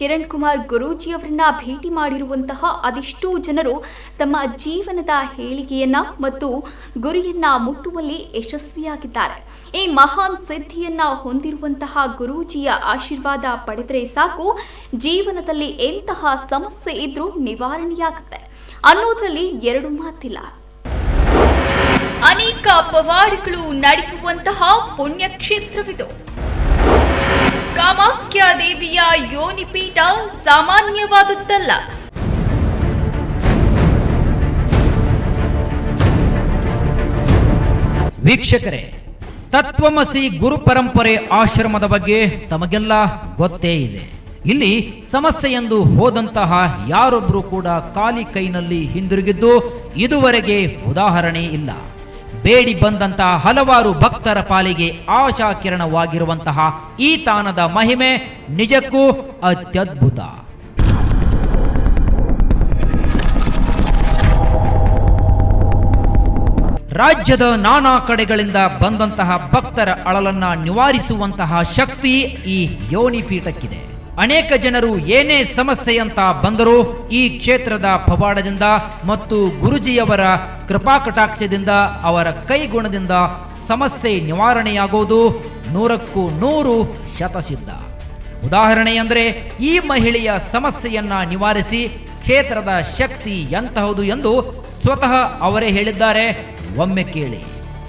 ಕಿರಣ್ ಕುಮಾರ್ ಗುರೂಜಿಯವರನ್ನ ಭೇಟಿ ಮಾಡಿರುವಂತಹ ಅದೆಷ್ಟೋ ಜನರು ತಮ್ಮ ಜೀವನದ ಹೇಳಿಕೆಯನ್ನ ಮತ್ತು ಗುರಿಯನ್ನ ಮುಟ್ಟುವಲ್ಲಿ ಯಶಸ್ವಿಯಾಗಿದ್ದಾರೆ. ಈ ಮಹಾನ್ ಸಿದ್ಧಿಯನ್ನ ಹೊಂದಿರುವಂತಹ ಗುರೂಜಿಯ ಆಶೀರ್ವಾದ ಪಡೆದರೆ ಸಾಕು. ಜೀವನದಲ್ಲಿ ಎಂತಹ ಸಮಸ್ಯೆ ಇದ್ರೂ ನಿವಾರಣೆಯಾಗುತ್ತೆ. ಅನ್ನೋದ್ರಲ್ಲಿ ಎರಡು ಮಾತಿಲ್ಲ. ಅನೇಕ ಪವಾಡಗಳು ನಡೆಯುವಂತಹ ಪುಣ್ಯಕ್ಷೇತ್ರವಿದು. ಕಾಮಾಖ್ಯ ದೇವಿಯ ಯೋನಿಪೀಠ ಸಾಮಾನ್ಯವಾದುದಲ್ಲ ವೀಕ್ಷಕರೇ, ತತ್ವಮಸಿ ಗುರು ಪರಂಪರೆ ಆಶ್ರಮದ ಬಗ್ಗೆ ತಮಗೆಲ್ಲ ಗೊತ್ತೇ ಇದೆ. ಇಲ್ಲಿ ಸಮಸ್ಯೆ ಎಂದು ಹೋದಂತಹ ಯಾರೊಬ್ಬರು ಕೂಡ ಖಾಲಿ ಕೈನಲ್ಲಿ ಹಿಂದಿರುಗಿದ್ದು ಇದುವರೆಗೆ ಉದಾಹರಣೆ ಇಲ್ಲ. ಬೇಡಿ ಬಂದಂತಹ ಹಲವಾರು ಭಕ್ತರ ಪಾಲಿಗೆ ಆಶಾಕಿರಣವಾಗಿರುವಂತಹ ಈ ತಾಣದ ಮಹಿಮೆ ನಿಜಕ್ಕೂ ಅತ್ಯದ್ಭುತ. ರಾಜ್ಯದ ನಾನಾ ಕಡೆಗಳಿಂದ ಬಂದಂತಹ ಭಕ್ತರ ಅಳಲನ್ನ ನಿವಾರಿಸುವಂತಹ ಶಕ್ತಿ ಈ ಯೋನಿ ಪೀಠಕ್ಕಿದೆ ಅನೇಕ ಜನರು ಏನೇ ಸಮಸ್ಯೆ ಅಂತ ಬಂದರೂ ಈ ಕ್ಷೇತ್ರದ ಪವಾಡದಿಂದ ಮತ್ತು ಗುರುಜಿಯವರ ಕೃಪಾಕಟಾಕ್ಷದಿಂದ ಅವರ ಕೈಗುಣದಿಂದ ಸಮಸ್ಯೆ ನಿವಾರಣೆಯಾಗುವುದು ನೂರಕ್ಕೂ ನೂರು ಶತಸಿದ್ಧ. ಉದಾಹರಣೆ ಅಂದರೆ ಈ ಮಹಿಳೆಯ ಸಮಸ್ಯೆಯನ್ನು ನಿವಾರಿಸಿ ಕ್ಷೇತ್ರದ ಶಕ್ತಿ ಎಂತಹುದು ಎಂದು ಸ್ವತಃ ಅವರೇ ಹೇಳಿದ್ದಾರೆ. ಒಮ್ಮೆ ಕೇಳಿ.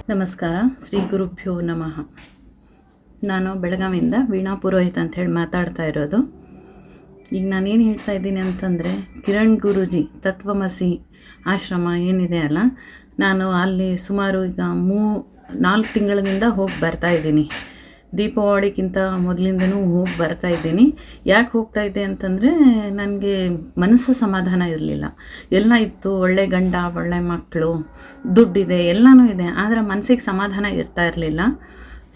ನಮಸ್ಕಾರ, ಶ್ರೀ ಗುರುಭ್ಯೋ ನಮಃ. ನಾನು ಬೆಳಗಾವಿಯಿಂದ ವೀಣಾ ಪುರೋಹಿತ್ ಅಂತ ಹೇಳಿ ಮಾತಾಡ್ತಾ ಇರೋದು. ಈಗ ನಾನೇನು ಹೇಳ್ತಾ ಇದ್ದೀನಿ ಅಂತಂದರೆ, ಕಿರಣ್ ಗುರೂಜಿ, ತತ್ವಮಸಿ ಆಶ್ರಮ ಏನಿದೆ ಅಲ್ಲ, ನಾನು ಅಲ್ಲಿ ಸುಮಾರು ಈಗ ಮೂ, ನಾಲ್ಕು ತಿಂಗಳಿನಿಂದ ಹೋಗಿ ಬರ್ತಾ ಇದ್ದೀನಿ. ದೀಪಾವಳಿಗಿಂತ ಮೊದಲಿಂದನೂ ಹೋಗಿ ಬರ್ತಾ ಇದ್ದೀನಿ. ಯಾಕೆ ಹೋಗ್ತಾ ಇದ್ದೆ ಅಂತಂದರೆ, ನನಗೆ ಮನಸ್ಸು ಸಮಾಧಾನ ಇರಲಿಲ್ಲ. ಎಲ್ಲ ಇತ್ತು, ಒಳ್ಳೆ ಗಂಡ, ಒಳ್ಳೆ ಮಕ್ಕಳು ದುಡ್ಡಿದೆ, ಎಲ್ಲನೂ ಇದೆ, ಆದರೆ ಮನಸ್ಸಿಗೆ ಸಮಾಧಾನ ಇರ್ತಾ ಇರಲಿಲ್ಲ.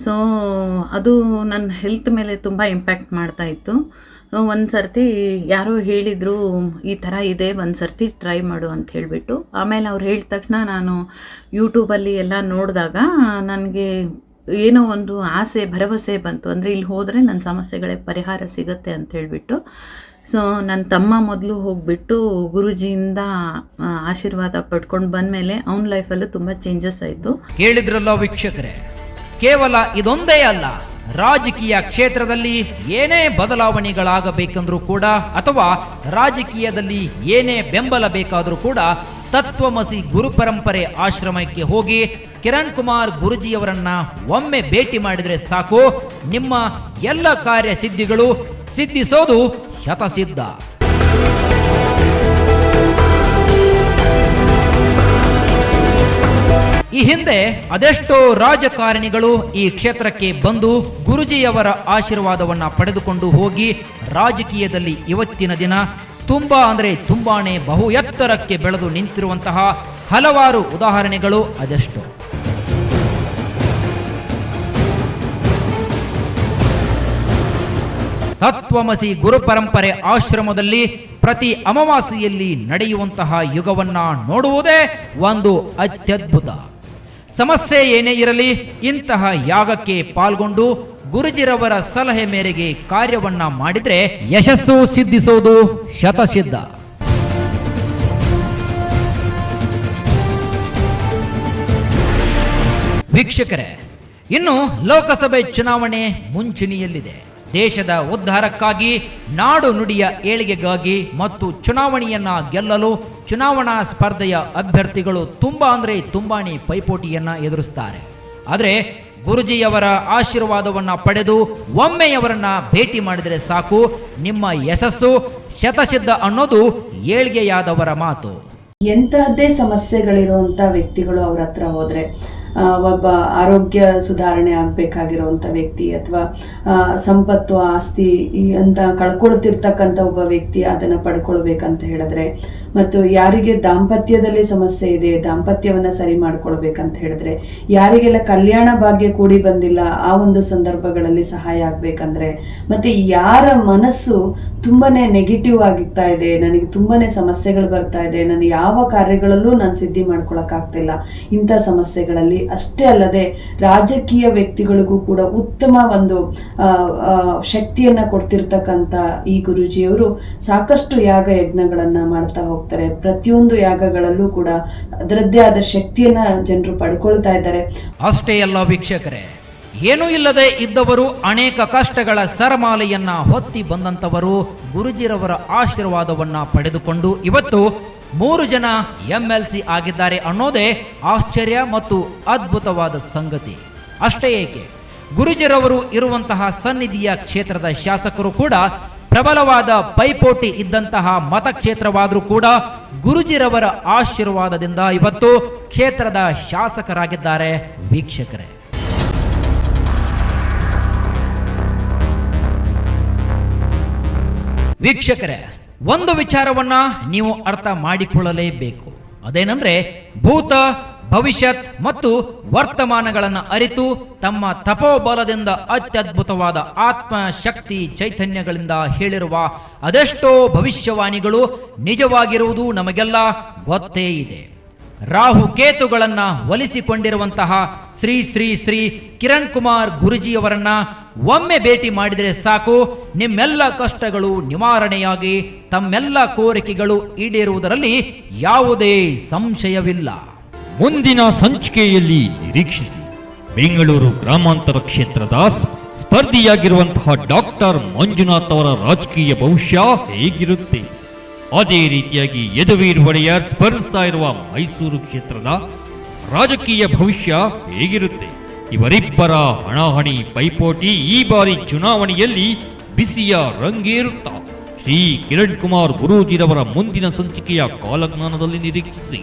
ಸೊ ಅದು ನನ್ನ ಹೆಲ್ತ್ ಮೇಲೆ ತುಂಬ ಇಂಪ್ಯಾಕ್ಟ್ ಮಾಡ್ತಾ ಇತ್ತು. ಒಂದು ಸರ್ತಿ ಯಾರೋ ಹೇಳಿದರು, ಈ ಥರ ಇದೆ ಒಂದು ಸರ್ತಿ ಟ್ರೈ ಮಾಡು ಅಂತ ಹೇಳಿಬಿಟ್ಟು. ಆಮೇಲೆ ಅವ್ರು ಹೇಳಿದ ತಕ್ಷಣ ನಾನು ಯೂಟ್ಯೂಬಲ್ಲಿ ಎಲ್ಲ ನೋಡಿದಾಗ ನನಗೆ ಏನೋ ಒಂದು ಆಸೆ, ಭರವಸೆ ಬಂತು. ಅಂದರೆ ಇಲ್ಲಿ ಹೋದರೆ ನನ್ನ ಸಮಸ್ಯೆಗಳಿಗೆ ಪರಿಹಾರ ಸಿಗುತ್ತೆ ಅಂತ ಹೇಳಿಬಿಟ್ಟು. ಸೊ ನನ್ನ ತಮ್ಮ ಮೊದಲು ಹೋಗಿಬಿಟ್ಟು ಗುರುಜಿಯಿಂದ ಆಶೀರ್ವಾದ ಪಡ್ಕೊಂಡು ಬಂದಮೇಲೆ ಅವನ ಲೈಫಲ್ಲೂ ತುಂಬ ಚೇಂಜಸ್ ಆಯಿತು. ಹೇಳಿದ್ರಲ್ಲ ವೀಕ್ಷಕರೇ. ಕೇವಲ ಇದೊಂದೇ ಅಲ್ಲ, ರಾಜಕೀಯ ಕ್ಷೇತ್ರದಲ್ಲಿ ಏನೇ ಬದಲಾವಣೆಗಳಾಗಬೇಕೆಂದ್ರೂ ಕೂಡ ಅಥವಾ ರಾಜಕೀಯದಲ್ಲಿ ಏನೇ ಬೆಂಬಲ ಬೇಕಾದರೂ ಕೂಡ ತತ್ವಮಸಿ ಗುರು ಪರಂಪರೆ ಆಶ್ರಮಕ್ಕೆ ಹೋಗಿ ಕಿರಣ್ ಕುಮಾರ್ ಗುರುಜಿಯವರನ್ನ ಒಮ್ಮೆ ಭೇಟಿ ಮಾಡಿದರೆ ಸಾಕು. ನಿಮ್ಮ ಎಲ್ಲ ಕಾರ್ಯ ಸಿದ್ಧಿಗಳು ಸಿದ್ಧಿಸೋದು ಶತಸಿದ್ಧ. ಈ ಹಿಂದೆ ಅದೆಷ್ಟೋ ರಾಜಕಾರಣಿಗಳು ಈ ಕ್ಷೇತ್ರಕ್ಕೆ ಬಂದು ಗುರುಜಿಯವರ ಆಶೀರ್ವಾದವನ್ನ ಪಡೆದುಕೊಂಡು ಹೋಗಿ ರಾಜಕೀಯದಲ್ಲಿ ಇವತ್ತಿನ ದಿನ ತುಂಬಾ ಅಂದ್ರೆ ತುಂಬಾನೇ ಬಹು ಎತ್ತರಕ್ಕೆ ಬೆಳೆದು ನಿಂತಿರುವಂತಹ ಹಲವಾರು ಉದಾಹರಣೆಗಳು ಅದೆಷ್ಟೋ. ತತ್ವಮಸಿ ಗುರುಪರಂಪರೆ ಆಶ್ರಮದಲ್ಲಿ ಪ್ರತಿ ಅಮಾವಾಸ್ಯೆಯಲ್ಲಿ ನಡೆಯುವಂತಹ ಯುಗವನ್ನ ನೋಡುವುದೇ ಒಂದು ಅತ್ಯದ್ಭುತ. ಸಮಸ್ಯೆ ಏನೇ ಇರಲಿ, ಇಂತಹ ಯಾಗಕ್ಕೆ ಪಾಲ್ಗೊಂಡು ಗುರುಜಿರವರ ಸಲಹೆ ಮೇರೆಗೆ ಕಾರ್ಯವನ್ನ ಮಾಡಿದ್ರೆ ಯಶಸ್ಸು ಸಿದ್ಧಿಸೋದು ಶತಸಿದ್ಧ. ವೀಕ್ಷಕರೇ, ಇನ್ನು ಲೋಕಸಭೆ ಚುನಾವಣೆ ಮುಂಚೂಣಿಯಲ್ಲಿದೆ. ದೇಶದ ಉದ್ಧಾರಕ್ಕಾಗಿ, ನಾಡು ನುಡಿಯ ಏಳಿಗೆಗಾಗಿ ಮತ್ತು ಚುನಾವಣೆಯನ್ನ ಗೆಲ್ಲಲು ಚುನಾವಣಾ ಸ್ಪರ್ಧೆಯ ಅಭ್ಯರ್ಥಿಗಳು ತುಂಬಾ ಅಂದ್ರೆ ತುಂಬಾನೇ ಪೈಪೋಟಿಯನ್ನ ಎದುರಿಸ್ತಾರೆ. ಆದರೆ ಗುರುಜಿಯವರ ಆಶೀರ್ವಾದವನ್ನ ಪಡೆದು ಒಮ್ಮೆಯವರನ್ನ ಭೇಟಿ ಮಾಡಿದರೆ ಸಾಕು, ನಿಮ್ಮ ಯಶಸ್ಸು ಶತಸಿದ್ಧ ಅನ್ನೋದು ಏಳ್ಗೆಯಾದವರ ಮಾತು. ಎಂತಹದ್ದೇ ಸಮಸ್ಯೆಗಳಿರುವಂಥ ವ್ಯಕ್ತಿಗಳು ಅವ್ರ ಹತ್ರ ಹೋದರೆ ಒಬ್ಬ ಆರೋಗ್ಯ ಸುಧಾರಣೆ ಆಗಬೇಕಾಗಿರುವಂಥ ವ್ಯಕ್ತಿ ಅಥವಾ ಸಂಪತ್ತು, ಆಸ್ತಿ ಅಂತ ಕಳ್ಕೊಳ್ತಿರ್ತಕ್ಕಂಥ ಒಬ್ಬ ವ್ಯಕ್ತಿ ಅದನ್ನು ಪಡ್ಕೊಳ್ಬೇಕಂತ ಹೇಳಿದ್ರೆ, ಮತ್ತು ಯಾರಿಗೆ ದಾಂಪತ್ಯದಲ್ಲಿ ಸಮಸ್ಯೆ ಇದೆ, ದಾಂಪತ್ಯವನ್ನು ಸರಿ ಮಾಡ್ಕೊಳ್ಬೇಕಂತ ಹೇಳಿದ್ರೆ, ಯಾರಿಗೆಲ್ಲ ಕಲ್ಯಾಣ ಭಾಗ್ಯ ಕೂಡಿ ಬಂದಿಲ್ಲ, ಆ ಒಂದು ಸಂದರ್ಭಗಳಲ್ಲಿ ಸಹಾಯ ಆಗ್ಬೇಕಂದ್ರೆ, ಮತ್ತೆ ಯಾರ ಮನಸ್ಸು ತುಂಬಾನೇ ನೆಗೆಟಿವ್ ಆಗಿರ್ತಾ ಇದೆ, ನನಗೆ ತುಂಬಾನೇ ಸಮಸ್ಯೆಗಳು ಬರ್ತಾ ಇದೆ, ನಾನು ಯಾವ ಕಾರ್ಯಗಳಲ್ಲೂ ನಾನು ಸಿದ್ಧಿ ಮಾಡ್ಕೊಳಕ್ಕಾಗ್ತಿಲ್ಲ ಇಂಥ ಸಮಸ್ಯೆಗಳಲ್ಲಿ ಅಷ್ಟೇ ಅಲ್ಲದೆ ರಾಜಕೀಯ ವ್ಯಕ್ತಿಗಳಿಗೂ ಕೂಡ ಉತ್ತಮ ಒಂದು ಶಕ್ತಿಯನ್ನು ಕೊಡ್ತಿರ್ತಕ್ಕಂಥ ಈ ಗುರುಜಿಯವರು ಸಾಕಷ್ಟು ಯಾಗ ಯಜ್ಞಗಳನ್ನು ಮಾಡ್ತಾ ಹೋಗ್ತಾರೆ. ಪ್ರತಿಯೊಂದು ಯಾಗಗಳಲ್ಲೂ ಕೂಡ ಅದರದ್ದೇ ಆದ ಶಕ್ತಿಯನ್ನ ಜನರು ಪಡ್ಕೊಳ್ತಾ ಇದ್ದಾರೆ. ಅಷ್ಟೇ ಅಲ್ಲ ವೀಕ್ಷಕರೇ, ಏನೂ ಇಲ್ಲದೆ ಇದ್ದವರು ಅನೇಕ ಕಷ್ಟಗಳ ಸರಮಾಲೆಯನ್ನ ಹೊತ್ತಿ ಬಂದಂತವರು ಗುರುಜಿರವರ ಆಶೀರ್ವಾದವನ್ನ ಪಡೆದುಕೊಂಡು ಇವತ್ತು ಮೂರು ಜನ ಎಂ ಸಿ ಆಗಿದ್ದಾರೆ ಅನ್ನೋದೇ ಆಶ್ಚರ್ಯ ಮತ್ತು ಅದ್ಭುತವಾದ ಸಂಗತಿ. ಅಷ್ಟೇ ಏಕೆ? ಗುರುಜಿರವರು ಇರುವಂತಹ ಸನ್ನಿಧಿಯ ಕ್ಷೇತ್ರದ ಶಾಸಕರು ಕೂಡ ಪ್ರಬಲವಾದ ಪೈಪೋಟಿ ಇದ್ದಂತಹ ಮತಕ್ಷೇತ್ರವಾದರೂ ಕೂಡ ಗುರುಜಿರವರ ಆಶೀರ್ವಾದದಿಂದ ಇವತ್ತು ಕ್ಷೇತ್ರದ ಶಾಸಕರಾಗಿದ್ದಾರೆ ವೀಕ್ಷಕರೇ. ವೀಕ್ಷಕರೇ ಒಂದು ವಿಚಾರವನ್ನ ನೀವು ಅರ್ಥ ಮಾಡಿಕೊಳ್ಳಲೇಬೇಕು. ಅದೇನೆಂದರೆ, ಭೂತ, ಭವಿಷ್ಯತ್ ಮತ್ತು ವರ್ತಮಾನಗಳನ್ನು ಅರಿತು ತಮ್ಮ ತಪೋಬಲದಿಂದ ಅತ್ಯದ್ಭುತವಾದ ಆತ್ಮ ಶಕ್ತಿ ಚೈತನ್ಯಗಳಿಂದ ಹೇಳಿರುವ ಅದೆಷ್ಟೋ ಭವಿಷ್ಯವಾಣಿಗಳು ನಿಜವಾಗಿರುವುದು ನಮಗೆಲ್ಲ ಗೊತ್ತೇ ಇದೆ. ರಾಹು ಕೇತುಗಳನ್ನು ಒಲಿಸಿಕೊಂಡಿರುವಂತಹ ಶ್ರೀ ಶ್ರೀ ಶ್ರೀ ಕಿರಣ್ ಕುಮಾರ್ ಗುರುಜಿಯವರನ್ನ ಒಮ್ಮೆ ಭೇಟಿ ಮಾಡಿದರೆ ಸಾಕು. ನಿಮ್ಮೆಲ್ಲ ಕಷ್ಟಗಳು ನಿವಾರಣೆಯಾಗಿ, ತಮ್ಮೆಲ್ಲ ಕೋರಿಕೆಗಳು ಈಡೇರುವುದರಲ್ಲಿ ಯಾವುದೇ ಸಂಶಯವಿಲ್ಲ. ಮುಂದಿನ ಸಂಚಿಕೆಯಲ್ಲಿ ನಿರೀಕ್ಷಿಸಿ. ಬೆಂಗಳೂರು ಗ್ರಾಮಾಂತರ ಕ್ಷೇತ್ರದ ಸ್ಪರ್ಧಿಯಾಗಿರುವಂತಹ ಡಾಕ್ಟರ್ ಮಂಜುನಾಥ್ ಅವರ ರಾಜಕೀಯ ಭವಿಷ್ಯ ಹೇಗಿರುತ್ತೆ? ಅದೇ ರೀತಿಯಾಗಿ ಯದುವೀರ್ ಒಡೆಯರ್ ಸ್ಪರ್ಧಿಸ್ತಾ ಇರುವ ಮೈಸೂರು ಕ್ಷೇತ್ರದ ರಾಜಕೀಯ ಭವಿಷ್ಯ ಹೇಗಿರುತ್ತೆ? ಇವರಿಬ್ಬರ ಹಣಾಹಣಿ ಪೈಪೋಟಿ ಈ ಬಾರಿ ಚುನಾವಣೆಯಲ್ಲಿ ಬಿಸಿಯ ರಂಗೇರುತ್ತಾ. ಶ್ರೀ ಕಿರಣ್ ಕುಮಾರ್ ಗುರೂಜಿರವರ ಮುಂದಿನ ಸಂಚಿಕೆಯ ಕಾಲಜ್ಞಾನದಲ್ಲಿ ನಿರೀಕ್ಷಿಸಿ.